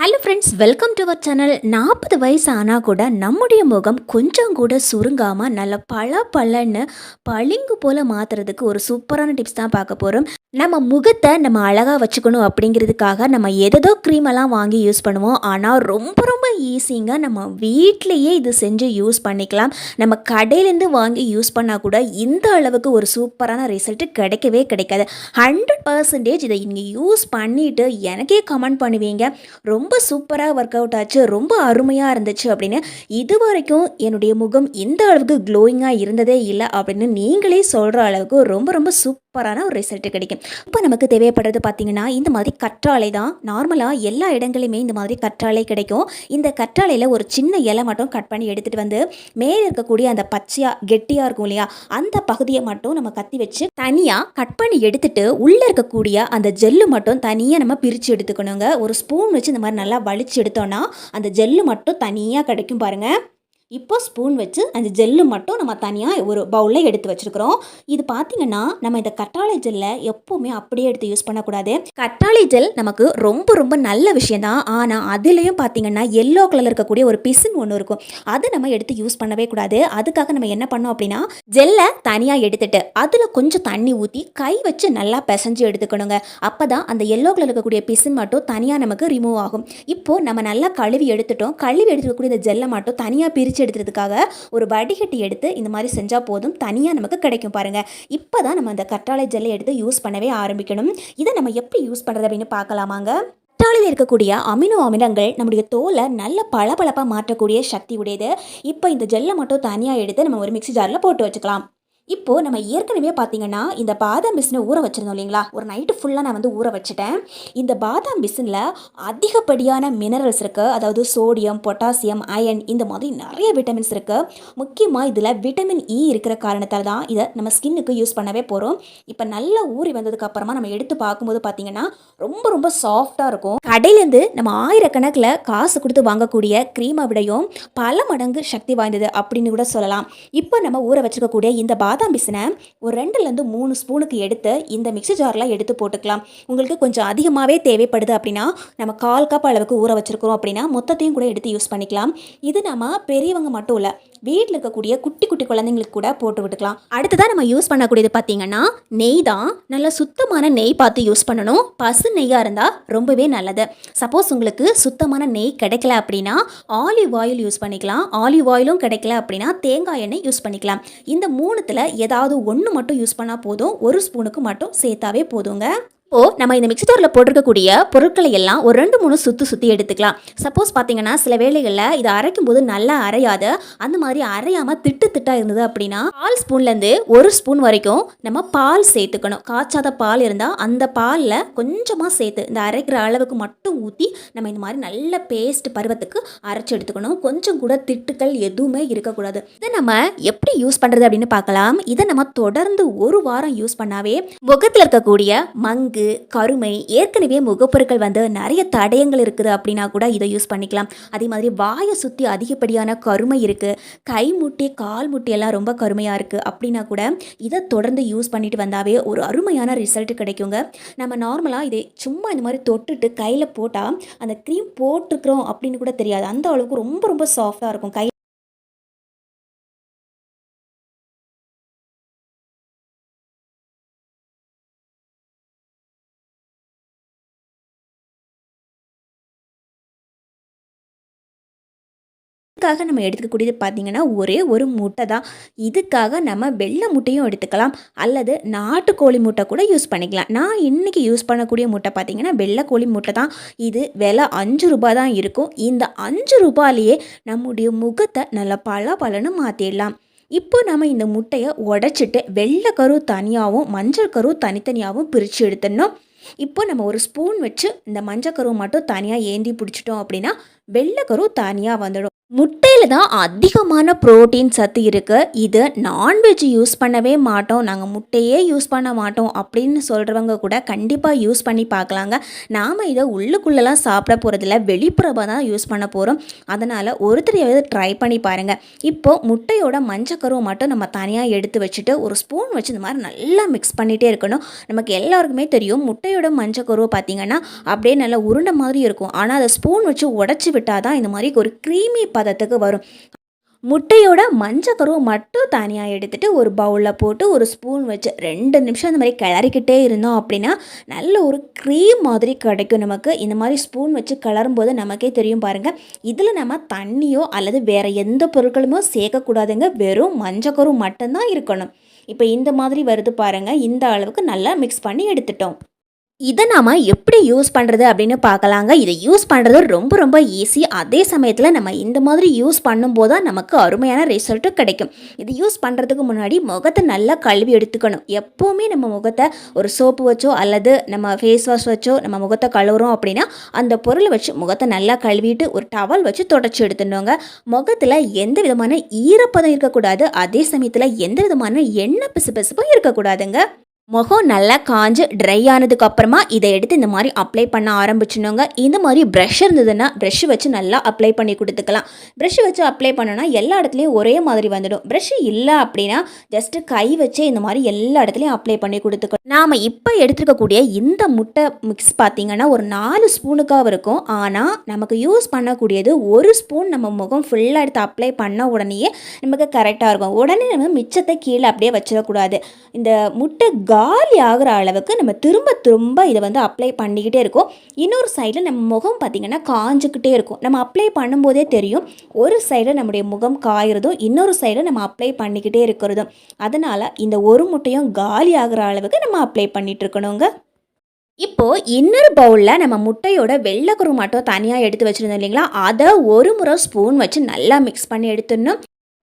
Hello friends welcome to our channel நாற்பது வயசு ஆனால் கூட நம்முடைய முகம் கொஞ்சம் கூட சுருங்காமல் நல்ல பல பலன்னு பளிங்கு போல் மாற்றுறதுக்கு ஒரு சூப்பரான டிப்ஸ் தான் பார்க்க போகிறோம் நம்ம முகத்தை நம்ம அழகாக வச்சுக்கணும் அப்படிங்கிறதுக்காக நம்ம எதோ க்ரீமெல்லாம் வாங்கி யூஸ் பண்ணுவோம். ஆனால் ரொம்ப ரொம்ப ஈஸிங்க நம்ம வீட்லேயே இது செஞ்சு யூஸ் பண்ணிக்கலாம். நம்ம கடையிலேருந்து வாங்கி யூஸ் பண்ணால் கூட இந்த அளவுக்கு ஒரு சூப்பரான ரிசல்ட்டு கிடைக்கவே கிடைக்காது. ஹண்ட்ரட் பர்சன்டேஜ் இதை நீங்கள் யூஸ் பண்ணிவிட்டு எனக்கே கமெண்ட் பண்ணுவீங்க. ரொம்ப சூப்பராக ஒர்க் அவுட் ஆச்சு ரொம்ப அருமையாக இருந்துச்சு அப்படின்னு. இது வரைக்கும் என்னுடைய முகம் இந்த அளவுக்கு க்ளோயிங்காக இருந்ததே இல்லை அப்படின்னு நீங்களே சொல்கிற அளவுக்கு ரொம்ப ரொம்ப சூப்பரான ஒரு ரிசல்ட்டு கிடைக்கும். இப்போ நமக்கு தேவைப்படுறது பார்த்திங்கன்னா இந்த மாதிரி கற்றாழை தான். நார்மலாக எல்லா இடங்களையுமே இந்த மாதிரி கற்றாழை கிடைக்கும். இந்த கற்றாழையில் ஒரு சின்ன இலை மட்டும் கட் பண்ணி எடுத்துகிட்டு வந்து மேலே இருக்கக்கூடிய அந்த பச்சையாக கெட்டியாக இருக்கும் இல்லையா? அந்த பகுதியை மட்டும் நம்ம கத்தி வச்சு தனியாக கட் பண்ணி எடுத்துட்டு உள்ளே இருக்கக்கூடிய அந்த ஜெல்லு மட்டும் தனியாக நம்ம பிரித்து எடுத்துக்கணுங்க. ஒரு ஸ்பூன் வச்சு இந்த மாதிரி நல்லா வலிச்சு எடுத்தோன்னா அந்த ஜெல்லு மட்டும் தனியாக கிடைக்கும் பாருங்கள் இப்போ ஸ்பூன் வச்சு அந்த ஜெல்லு மட்டும் நம்ம தனியாக ஒரு பவுலில் எடுத்து வச்சுருக்கிறோம். இது பார்த்திங்கன்னா நம்ம இந்த கற்றாழை ஜெல்லை எப்போவுமே அப்படியே எடுத்து யூஸ் பண்ணக்கூடாது. கற்றாழை ஜெல் நமக்கு ரொம்ப ரொம்ப நல்ல விஷயம் தான். ஆனால் அதுலேயும் பார்த்தீங்கன்னா எல்லோ கலரில் இருக்கக்கூடிய ஒரு பிசின் ஒன்று இருக்கும். அதை நம்ம எடுத்து யூஸ் பண்ணவே கூடாது. அதுக்காக நம்ம என்ன பண்ணோம் அப்படின்னா ஜெல்லை தனியாக எடுத்துட்டு அதில் கொஞ்சம் தண்ணி ஊற்றி கை வச்சு நல்லா பிசைஞ்சு எடுத்துக்கணுங்க. அப்போ தான் அந்த எல்லோ கலர் இருக்கக்கூடிய பிசின் மட்டும் தனியாக நமக்கு ரிமூவ் ஆகும். இப்போது நம்ம நல்லா கழுவி எடுத்துட்டோம். கழுவி எடுத்துக்கக்கூடிய இந்த ஜெல்லை மட்டும் தனியாக பிரித்து எடுத்துறதுக்காக ஒரு வடிகட்டி எடுத்து இந்த மாதிரி செஞ்சால் போதும். தனியாக நமக்கு கிடைக்கும் பாருங்கள் இப்போ தான் நம்ம அந்த கற்றாழை ஜெல்லை எடுத்து யூஸ் பண்ணவே ஆரம்பிக்கணும். இதை நம்ம எப்படி யூஸ் பண்ணுறது அப்படின்னு பார்க்கலாமாங்க? கற்றாழையில் இருக்கக்கூடிய அமினோ அமிலங்கள் நம்முடைய தோலை நல்ல பளபளப்பாக மாற்றக்கூடிய சக்தி உடையது. இப்போ இந்த ஜெல்லை மட்டும் தனியாக எடுத்து நம்ம ஒரு மிக்ஸி ஜாரில் போட்டு வச்சுக்கலாம். இப்போது நம்ம ஏற்கனவே பார்த்தீங்கன்னா இந்த பாதாம் பிசினை ஊற வச்சுருந்தோம் இல்லைங்களா? ஒரு நைட்டு ஃபுல்லாக நான் வந்து ஊற வச்சுட்டேன். இந்த பாதாம் பிசினில் அதிகப்படியான மினரல்ஸ் இருக்குது அதாவது சோடியம் பொட்டாசியம் அயன் இந்த மாதிரி நிறைய விட்டமின்ஸ் இருக்குது முக்கியமாக இதில் விட்டமின் இ e இருக்கிற காரணத்தால் தான் இதை நம்ம ஸ்கின்னுக்கு யூஸ் பண்ணவே போகிறோம் இப்போ நல்லா ஊறி வந்ததுக்கப்புறமா நம்ம எடுத்து பார்க்கும்போது பார்த்தீங்கன்னா ரொம்ப ரொம்ப சாஃப்டாக இருக்கும். கடையிலேருந்து நம்ம ஆயிரக்கணக்கில் காசு கொடுத்து வாங்கக்கூடிய க்ரீமை விடையும் பல மடங்கு சக்தி வாய்ந்தது அப்படின்னு கூட சொல்லலாம். இப்போ நம்ம ஊற வச்சுக்கக்கூடிய இந்த பாதாம் பாதாம் பிசினை ஒரு ரெண்டுலேருந்து மூணு ஸ்பூனுக்கு எடுத்து இந்த மிக்சி ஜாரில் எடுத்து போட்டுக்கலாம். உங்களுக்கு கொஞ்சம் அதிகமாகவே தேவைப்படுது அப்படின்னா நம்ம கால் கப் அளவுக்கு ஊற வச்சுருக்கிறோம் அப்படின்னா மொத்தத்தையும் கூட எடுத்து யூஸ் பண்ணிக்கலாம். இது நம்ம பெரியவங்க மட்டும் இல்லை வீட்டில் இருக்கக்கூடிய குட்டி குட்டி குழந்தைங்களுக்கு கூட போட்டு விட்டுக்கலாம். அடுத்ததான் நம்ம யூஸ் பண்ணக்கூடியது பார்த்தீங்கன்னா நெய் தான். நல்ல சுத்தமான நெய் பார்த்து யூஸ் பண்ணணும். பசு நெய்யாக இருந்தால் ரொம்பவே நல்லது. சப்போஸ் உங்களுக்கு சுத்தமான நெய் கிடைக்கல அப்படின்னா ஆலிவ் ஆயில் யூஸ் பண்ணிக்கலாம். ஆலிவ் ஆயிலும் கிடைக்கல அப்படின்னா தேங்காய் எண்ணெய் யூஸ் பண்ணிக்கலாம். இந்த மூணுத்தில் ஏதாவது ஒன்று மட்டும் யூஸ் பண்ணால் போதும். ஒரு ஸ்பூனுக்கு மட்டும் சேர்த்தாவே போதுங்க. இப்போ நம்ம இந்த மிக்சி போட்டிருக்கக்கூடிய பொருட்களை எல்லாம் ஒரு ரெண்டு மூணு சுற்றி சுற்றி எடுத்துக்கலாம். சப்போஸ் பார்த்தீங்கன்னா சில வேளைகளில் இதை அரைக்கும் போது நல்லா அரையாத அந்த மாதிரி அரையாமல் திட்டு திட்டாக இருந்தது அப்படின்னா பால் ஸ்பூன்லேருந்து ஒரு ஸ்பூன் வரைக்கும் நம்ம பால் சேர்த்துக்கணும். காய்ச்சாத பால் இருந்தால் அந்த பாலில் கொஞ்சமாக சேர்த்து இந்த அரைக்கிற அளவுக்கு மட்டும் ஊற்றி நம்ம இந்த மாதிரி நல்ல பேஸ்ட் பருவத்துக்கு அரைச்சி எடுத்துக்கணும். கொஞ்சம் கூட திட்டுக்கள் எதுவுமே இருக்கக்கூடாது. இதை நம்ம எப்படி யூஸ் பண்ணுறது அப்படின்னு பார்க்கலாம். இதை நம்ம தொடர்ந்து ஒரு வாரம் யூஸ் பண்ணாவே முகத்தில் இருக்கக்கூடிய மங்கு மங்கு கருமை ஏற்கனவே முகப்பொருட்கள் வந்து நிறைய தடயங்கள் இருக்குது அப்படின்னா கூட இதை யூஸ் பண்ணிக்கலாம். அதே மாதிரி வாயை சுற்றி அதிகப்படியான கருமை இருக்குது கை முட்டி கால் முட்டி எல்லாம் ரொம்ப கருமையாக இருக்குது அப்படின்னா கூட இதை தொடர்ந்து யூஸ் பண்ணிட்டு வந்தாவே ஒரு அருமையான ரிசல்ட் கிடைக்குங்க. நம்ம நார்மலாக இதை சும்மா இந்த மாதிரி தொட்டுட்டு கையில் போட்டால் அந்த க்ரீம் போட்டிருக்கிறோம் அப்படின்னு கூட தெரியாது. அந்த அளவுக்கு ரொம்ப ரொம்ப சாஃப்டாக இருக்கும். கை இதுக்காக நம்ம எடுத்துக்கக்கூடியது பார்த்திங்கன்னா ஒரே ஒரு முட்டை தான். இதுக்காக நம்ம வெள்ளை முட்டையும் எடுத்துக்கலாம். அல்லது நாட்டுக்கோழி முட்டை கூட யூஸ் பண்ணிக்கலாம். நான் இன்றைக்கி யூஸ் பண்ணக்கூடிய முட்டை பார்த்திங்கன்னா வெள்ளை கோழி முட்டை தான். இது விலை அஞ்சு ரூபாய் தான் இருக்கும். இந்த அஞ்சு ரூபாயிலேயே நம்முடைய முகத்தை நல்லா பல பலன்னு மாற்றிடலாம் இப்போ நம்ம இந்த முட்டையை உடச்சிட்டு வெள்ளை கரு தனியாகவும் மஞ்சள் கரு தனித்தனியாகவும் பிரித்து எடுத்துடணும். இப்போ நம்ம ஒரு ஸ்பூன் வச்சு இந்த மஞ்சள் கருவை மட்டும் தனியாக ஏந்தி பிடிச்சிட்டோம் அப்படின்னா வெள்ளை கரு தனியாக வந்துடும். முட்டையில் தான் அதிகமான புரோட்டீன் சத்து இருக்குது இது நான்வெஜ் யூஸ் பண்ணவே மாட்டோம். நாங்கள் முட்டையே யூஸ் பண்ண மாட்டோம் அப்படின்னு சொல்கிறவங்க கூட கண்டிப்பாக யூஸ் பண்ணி பார்க்கலாங்க. நாம் இதை உள்ளுக்குள்ளெல்லாம் சாப்பிட போகிறதில்ல வெளிப்புறமாக தான் யூஸ் பண்ண போகிறோம் அதனால் ஒருத்தரையாவது ட்ரை பண்ணி பாருங்கள் இப்போது முட்டையோட மஞ்சக்கருவை மட்டும் நம்ம தனியாக எடுத்து வச்சுட்டு ஒரு ஸ்பூன் வச்சு இந்த மாதிரி நல்லா மிக்ஸ் பண்ணிகிட்டே இருக்கணும். நமக்கு எல்லாருக்குமே தெரியும். முட்டையோட மஞ்சக்கருவை பார்த்திங்கன்னா அப்படியே நல்லா உருண்டை மாதிரி இருக்கும். ஆனால் அதை ஸ்பூன் வச்சு உடச்சி விட்டால் தான் இந்த மாதிரி ஒரு க்ரீமி பதத்துக்கு வரும். முட்டையோட மஞ்சக்கருவை மட்டும் தனியாக எடுத்துகிட்டு ஒரு பவுலில் போட்டு ஒரு ஸ்பூன் வச்சு ரெண்டு நிமிஷம் இந்த மாதிரி கிளறிக்கிட்டே இருந்தோம் அப்படின்னா நல்ல ஒரு க்ரீம் மாதிரி கிடைக்கும் நமக்கு. இந்த மாதிரி ஸ்பூன் வச்சு கிளறும்போது நமக்கே தெரியும் பாருங்கள் இதில் நம்ம தண்ணியோ அல்லது வேறு எந்த பொருட்களுமோ சேர்க்கக்கூடாதுங்க. வெறும் மஞ்சக்கரு மட்டும்தான் இருக்கணும். இப்போ இந்த மாதிரி வருது பாருங்கள் இந்த அளவுக்கு நல்லா மிக்ஸ் பண்ணி எடுத்துட்டோம். இதை நாம் எப்படி யூஸ் பண்ணுறது அப்படின்னு பார்க்கலாங்க. இதை யூஸ் பண்ணுறது ரொம்ப ரொம்ப ஈஸி அதே சமயத்தில் நம்ம இந்த மாதிரி யூஸ் பண்ணும்போது தான் நமக்கு அருமையான ரிசல்ட்டும் கிடைக்கும். இது யூஸ் பண்ணுறதுக்கு முன்னாடி முகத்தை நல்லா கழுவி எடுத்துக்கணும். எப்போவுமே நம்ம முகத்தை ஒரு சோப்பு வச்சோ அல்லது நம்ம ஃபேஸ் வாஷ் வச்சோ நம்ம முகத்தை கழுவுறோம் அப்படின்னா அந்த பொருளை வச்சு முகத்தை நல்லா கழுவிட்டு ஒரு டவல் வச்சு தொடச்சி எடுத்துடணுங்க. முகத்தில் எந்த விதமான ஈரப்பதம் இருக்கக்கூடாது. அதே சமயத்தில் எந்த விதமான எண்ணெய் பிசு பிசுப்பும் இருக்கக்கூடாதுங்க. முகம் நல்லா காஞ்சு ட்ரை ஆனதுக்கு அப்புறமா இதை எடுத்து இந்த மாதிரி அப்ளை பண்ண ஆரம்பிச்சினோங்க இந்த மாதிரி ப்ரஷ் இருந்ததுன்னா ப்ரஷ் வச்சு நல்லா அப்ளை பண்ணி கொடுத்துக்கலாம். ப்ரஷ் வச்சு அப்ளை பண்ணோன்னா எல்லா இடத்துலையும் ஒரே மாதிரி வந்துடும். ப்ரஷ் இல்லை அப்படின்னா ஜஸ்ட்டு கை வச்சே இந்த மாதிரி எல்லா இடத்துலையும் அப்ளை பண்ணி கொடுத்துக்கணும். நாம் இப்போ எடுத்துருக்கக்கூடிய இந்த முட்டை மிக்ஸ் பார்த்திங்கன்னா ஒரு நாலு ஸ்பூனுக்காக இருக்கும். ஆனால் நமக்கு யூஸ் பண்ணக்கூடியது ஒரு ஸ்பூன் நம்ம முகம் ஃபுல்லாக எடுத்து அப்ளை பண்ண உடனேயே நமக்கு கரெக்டாக இருக்கும். உடனே நம்ம மிச்சத்தை கீழே அப்படியே வச்சிடக்கூடாது. இந்த முட்டை காலி ஆகிற அளவுக்கு நம்ம திரும்ப திரும்ப இதை வந்து அப்ளை பண்ணிக்கிட்டே இருக்கோம். இன்னொரு சைடில் நம்ம முகம் பார்த்திங்கன்னா காஞ்சிக்கிட்டே இருக்கும். நம்ம அப்ளை பண்ணும்போதே தெரியும். ஒரு சைடில் நம்முடைய முகம் காயிறதும் இன்னொரு சைடில் நம்ம அப்ளை பண்ணிக்கிட்டே இருக்கிறதும். அதனால் இந்த ஒரு முட்டையும் காலி ஆகிற அளவுக்கு நம்ம அப்ளை பண்ணிகிட்ருக்கணுங்க இப்போது இன்னொரு பவுலில் நம்ம முட்டையோட வெள்ளை குரு மட்டும் தனியாக எடுத்து வச்சுருந்தோம் இல்லைங்களா? அதை ஒரு முறை ஸ்பூன் வச்சு நல்லா மிக்ஸ் பண்ணி எடுத்துடணும்.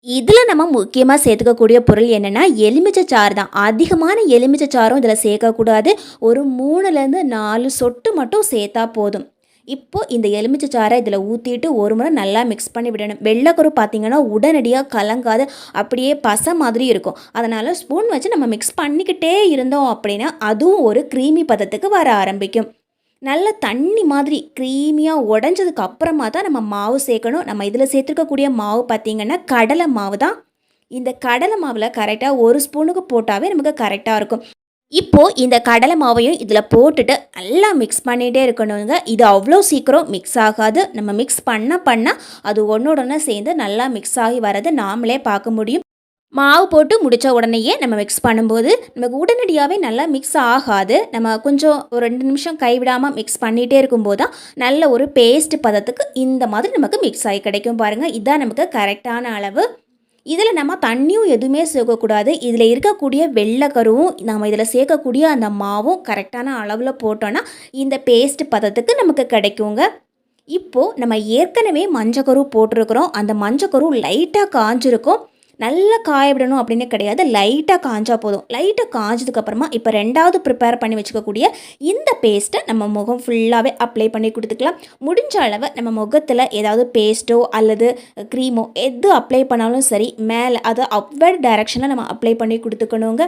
இதில் நம்ம முக்கியமாக சேர்த்துக்கக்கூடிய பொருள் என்னென்னா எலுமிச்சை சாறு தான். அதிகமான எலுமிச்சை சாரும் இதில் சேர்க்கக்கூடாது. ஒரு மூணுலேருந்து நாலு சொட்டு மட்டும் சேர்த்தா போதும். இப்போது இந்த எலுமிச்சை சாறை இதில் ஊற்றிட்டு ஒரு முறை நல்லா மிக்ஸ் பண்ணி விடணும். வெள்ளைக்குரு பார்த்திங்கன்னா உடனடியாக கலங்காது. அப்படியே பசை மாதிரி இருக்கும். அதனால் ஸ்பூன் வச்சு நம்ம மிக்ஸ் பண்ணிக்கிட்டே இருந்தோம் அப்படின்னா அதுவும் ஒரு க்ரீமி பதத்துக்கு வர ஆரம்பிக்கும். நல்ல தண்ணி மாதிரி க்ரீமியாக உடஞ்சதுக்கு அப்புறமா தான் நம்ம மாவு சேர்க்கணும். நம்ம இதில் சேர்த்துருக்கக்கூடிய மாவு பார்த்திங்கன்னா கடலை மாவு தான். இந்த கடலை மாவில் கரெக்டாக ஒரு ஸ்பூனுக்கு போட்டாவே நமக்கு கரெக்டாக இருக்கும். இப்போது இந்த கடலை மாவையும் இதில் போட்டுட்டு நல்லா மிக்ஸ் பண்ணிகிட்டே இருக்கணுங்க. இது அவ்வளோ சீக்கிரம் மிக்ஸ் ஆகாது. நம்ம மிக்ஸ் பண்ண பண்ண அது ஒன்றோட சேர்ந்து நல்லா மிக்ஸ் ஆகி வரதை நாமளே பார்க்க முடியும். மாவு போட்டு முடித்த உடனேயே நம்ம மிக்ஸ் பண்ணும்போது நமக்கு உடனடியாகவே நல்லா மிக்ஸ் ஆகாது. நம்ம கொஞ்சம் ஒரு ரெண்டு நிமிஷம் கைவிடாமல் மிக்ஸ் பண்ணிகிட்டே இருக்கும்போது தான் நல்ல ஒரு பேஸ்ட் பதத்துக்கு இந்த மாதிரி நமக்கு மிக்ஸ் ஆகி கிடைக்கும் பாருங்கள் இதுதான் நமக்கு கரெக்டான அளவு. இதில் நம்ம தண்ணியும் எதுவுமே சேர்க்கக்கூடாது. இதில் இருக்கக்கூடிய வெள்ளைக்கருவும் நம்ம இதில் சேர்க்கக்கூடிய அந்த மாவும் கரெக்டான அளவில் போட்டோன்னா இந்த பேஸ்ட் பதத்துக்கு நமக்கு கிடைக்குங்க. இப்போது நம்ம ஏற்கனவே மஞ்சக்கரு போட்டிருக்கிறோம். அந்த மஞ்சக்கரு லைட்டாக காஞ்சிருக்கும். நல்லா காய விடணும் அப்படின்னு கிடையாது. லைட்டாக காஞ்சால் போதும். லைட்டாக காஞ்சதுக்கப்புறமா இப்போ ரெண்டாவது ப்ரிப்பேர் பண்ணி வச்சுக்கக்கூடிய இந்த பேஸ்ட்டை நம்ம முகம் ஃபுல்லாகவே அப்ளை பண்ணி கொடுத்துக்கலாம். முடிஞ்ச அளவு நம்ம முகத்தில் ஏதாவது பேஸ்ட்டோ அல்லது க்ரீமோ எது அப்ளை பண்ணாலும் சரி மேலே அதை அப்வர்ட் டைரக்ஷனில் நம்ம அப்ளை பண்ணி கொடுத்துக்கணுங்க.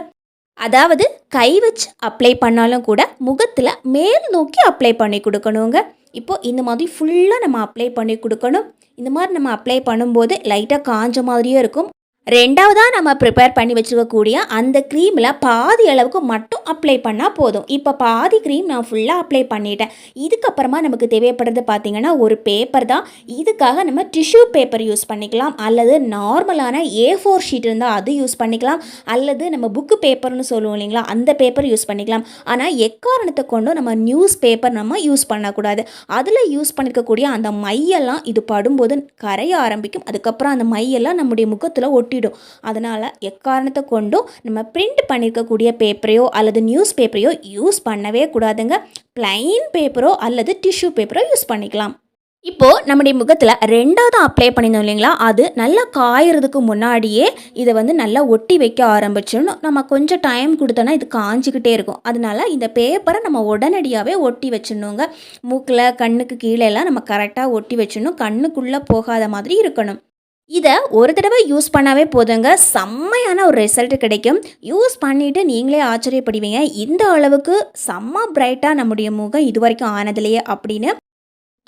அதாவது கை வச்சு அப்ளை பண்ணாலும் கூட முகத்தில் மேல் நோக்கி அப்ளை பண்ணி கொடுக்கணுங்க. இப்போது இந்த மாதிரி ஃபுல்லாக நம்ம அப்ளை பண்ணி கொடுக்கணும். இந்த மாதிரி நம்ம அப்ளை பண்ணும்போது லைட்டாக காஞ்ச மாதிரியும் இருக்கும். ரெண்டாவதாக நம்ம ப்ரிப்பேர் பண்ணி வச்சுக்கக்கூடிய அந்த க்ரீமில் பாதி அளவுக்கு மட்டும் அப்ளை பண்ணால் போதும். இப்போ பாதி க்ரீம் நான் ஃபுல்லாக அப்ளை பண்ணிட்டேன். இதுக்கப்புறமா நமக்கு தேவைப்படுறது பார்த்திங்கன்னா ஒரு பேப்பர் தான். இதுக்காக நம்ம டிஷ்யூ பேப்பர் யூஸ் பண்ணிக்கலாம். அல்லது நார்மலான ஏ ஃபோர் ஷீட் இருந்தால் அது யூஸ் பண்ணிக்கலாம். அல்லது நம்ம புக்கு பேப்பர்னு சொல்லுவோம் இல்லைங்களா அந்த பேப்பர் யூஸ் பண்ணிக்கலாம். ஆனால் எக்காரணத்தை கொண்டும் நம்ம நியூஸ் பேப்பர் நம்ம யூஸ் பண்ணக்கூடாது. அதில் யூஸ் பண்ணிக்கக்கூடிய அந்த மையெல்லாம் இது படும்போது கரைய ஆரம்பிக்கும். அதுக்கப்புறம் அந்த மையெல்லாம் நம்முடைய முகத்தில் ஒட்டி ஒட்டிடும் அதனால் எக்காரணத்தை கொண்டும் நம்ம பிரிண்ட் பண்ணியிருக்கக்கூடிய பேப்பரையோ அல்லது நியூஸ் பேப்பரையோ யூஸ் பண்ணவே கூடாதுங்க. ப்ளைன் பேப்பரோ அல்லது டிஷ்யூ பேப்பரோ யூஸ் பண்ணிக்கலாம். இப்போது நம்முடைய முகத்தில் ரெண்டாவது அப்ளை பண்ணியிருந்தோம் இல்லைங்களா? அது நல்லா காயறதுக்கு முன்னாடியே இதை வந்து நல்லா ஒட்டி வைக்க ஆரம்பிச்சிடணும். நம்ம கொஞ்சம் டைம் கொடுத்தோன்னா இது காஞ்சிக்கிட்டே இருக்கும். அதனால இந்த பேப்பரை நம்ம உடனடியாகவே ஒட்டி வச்சிடணுங்க. மூக்கில் கண்ணுக்கு கீழே எல்லாம் நம்ம கரெக்டாக ஒட்டி வச்சிடணும். கண்ணுக்குள்ளே போகாத மாதிரி இருக்கணும். இதை ஒரு தடவை யூஸ் பண்ணாவே போதுங்க. செம்மையான ஒரு ரிசல்ட் கிடைக்கும். யூஸ் பண்ணிவிட்டு நீங்களே ஆச்சரியப்படுவீங்க. இந்த அளவுக்கு செம்ம பிரைட்டாக நம்முடைய முகம் இது வரைக்கும் ஆனதில்லையே அப்படின்னு.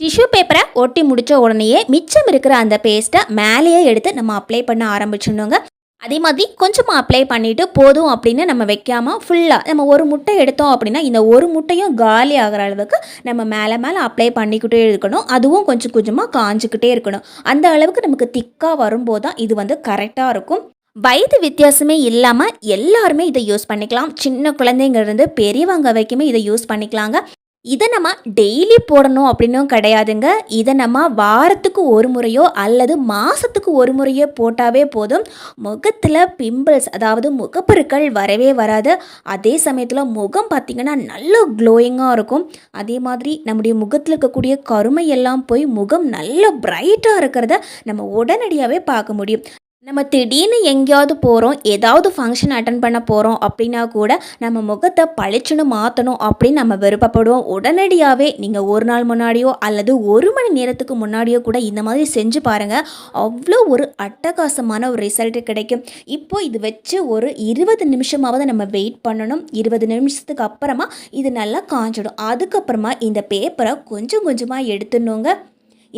டிஷ்யூ பேப்பரை ஒட்டி முடித்த உடனேயே மிச்சம் இருக்கிற அந்த பேஸ்ட்டை மேலேயே எடுத்து நம்ம அப்ளை பண்ண ஆரம்பிச்சிடணுங்க. அதே மாதிரி கொஞ்சமாக அப்ளை பண்ணிவிட்டு போதும் அப்படின்னு நம்ம வைக்காமல் ஃபுல்லாக நம்ம ஒரு முட்டை எடுத்தோம் அப்படின்னா இந்த ஒரு முட்டையும் காலி ஆகிற அளவுக்கு நம்ம மேலே மேலே அப்ளை பண்ணிக்கிட்டே இருக்கணும். அதுவும் கொஞ்சம் கொஞ்சமாக காஞ்சிக்கிட்டே இருக்கணும். அந்த அளவுக்கு நமக்கு திக்காக வரும்போது தான் இது வந்து கரெக்டாக இருக்கும். வயது வித்தியாசமே இல்லாமல் எல்லாருமே இதை யூஸ் பண்ணிக்கலாம். சின்ன குழந்தைங்கிறது பெரியவங்க வரைக்குமே இதை யூஸ் பண்ணிக்கலாங்க. இதை நம்ம டெய்லி போடணும் அப்படின்னும் கிடையாதுங்க. இதை நம்ம வாரத்துக்கு ஒரு முறையோ அல்லது மாதத்துக்கு ஒரு முறையோ போட்டாவே போதும். முகத்தில் பிம்பிள்ஸ் அதாவது முகப்பருக்கள் வரவே வராது. அதே சமயத்தில் முகம் பார்த்திங்கன்னா நல்ல க்ளோயிங்காக இருக்கும். அதே மாதிரி நம்முடைய முகத்தில் இருக்கக்கூடிய கருமை எல்லாம் போய் முகம் நல்ல பிரைட்டாக இருக்கிறத நம்ம உடனடியாகவே பார்க்க முடியும். நம்ம திடீர்னு எங்கேயாவது போகிறோம் ஏதாவது ஃபங்க்ஷன் அட்டன் பண்ண போகிறோம் அப்படின்னா கூட நம்ம முகத்தை பளிச்சுன்னு மாற்றணும் அப்படின்னு நம்ம விருப்பப்படுவோம். உடனடியாகவே நீங்கள் ஒரு நாள் முன்னாடியோ அல்லது ஒரு மணி நேரத்துக்கு முன்னாடியோ கூட இந்த மாதிரி செஞ்சு பாருங்கள் அவ்வளோ ஒரு அட்டகாசமான ஒரு ரிசல்ட் கிடைக்கும். இப்போது இது வச்சு ஒரு இருபது நிமிஷமாவது நம்ம வெயிட் பண்ணணும். இருபது நிமிஷத்துக்கு அப்புறமா இது நல்லா காஞ்சிடும். அதுக்கப்புறமா இந்த பேப்பரை கொஞ்சம் கொஞ்சமாக எடுத்துடணுங்க.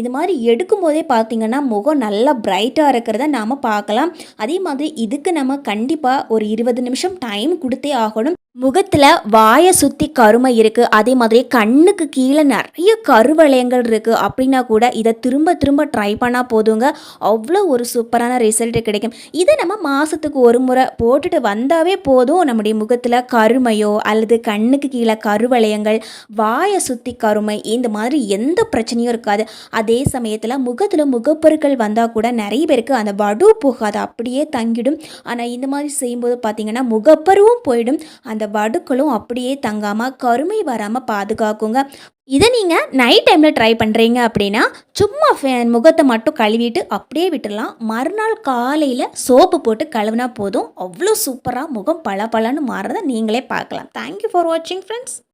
இது மாதிரி எடுக்கும் போதே பார்த்திங்கன்னா முகம் நல்லா பிரைட்டாக இருக்கிறத நாம் பார்க்கலாம். அதே மாதிரி இதுக்கு நம்ம கண்டிப்பாக ஒரு இருபது நிமிஷம் டைம் கொடுத்தே ஆகணும். முகத்தில் வாயை சுற்றி கருமை இருக்குது அதே மாதிரி கண்ணுக்கு கீழே நிறைய கருவளையங்கள் இருக்குது அப்படின்னா கூட இதை திரும்ப திரும்ப ட்ரை பண்ணால் போதுங்க. அவ்வளோ ஒரு சூப்பரான ரிசல்ட் கிடைக்கும். இதை நம்ம மாதத்துக்கு ஒரு முறை போட்டுட்டு வந்தாவே போதும். நம்முடைய முகத்தில் கருமையோ அல்லது கண்ணுக்கு கீழே கருவளையங்கள் வாயை சுற்றி கருமை இந்த மாதிரி எந்த பிரச்சனையும் இருக்காது. அதே சமயத்தில் முகத்தில் முகப்பொருட்கள் வந்தால் கூட நிறைய பேருக்கு அந்த வடு போகாது. அப்படியே தங்கிடும். ஆனால் இந்த மாதிரி செய்யும்போது பார்த்திங்கன்னா முகப்பருவும் போயிடும். அந்த அந்த வடுக்களும் அப்படியே தங்காமல் கருமை வராமல் பாதுகாக்குங்க. இதை நீங்கள் நைட் டைமில் ட்ரை பண்ணுறீங்க அப்படின்னா சும்மா முகத்தை மட்டும் கழுவிட்டு அப்படியே விட்டுடலாம் மறுநாள் காலையில் சோப்பு போட்டு கழுவினா போதும். அவ்வளோ சூப்பராக முகம் பல பலன்னு மாறுறதை நீங்களே பார்க்கலாம். தேங்க்யூ ஃபார் வாட்சிங் ஃப்ரெண்ட்ஸ்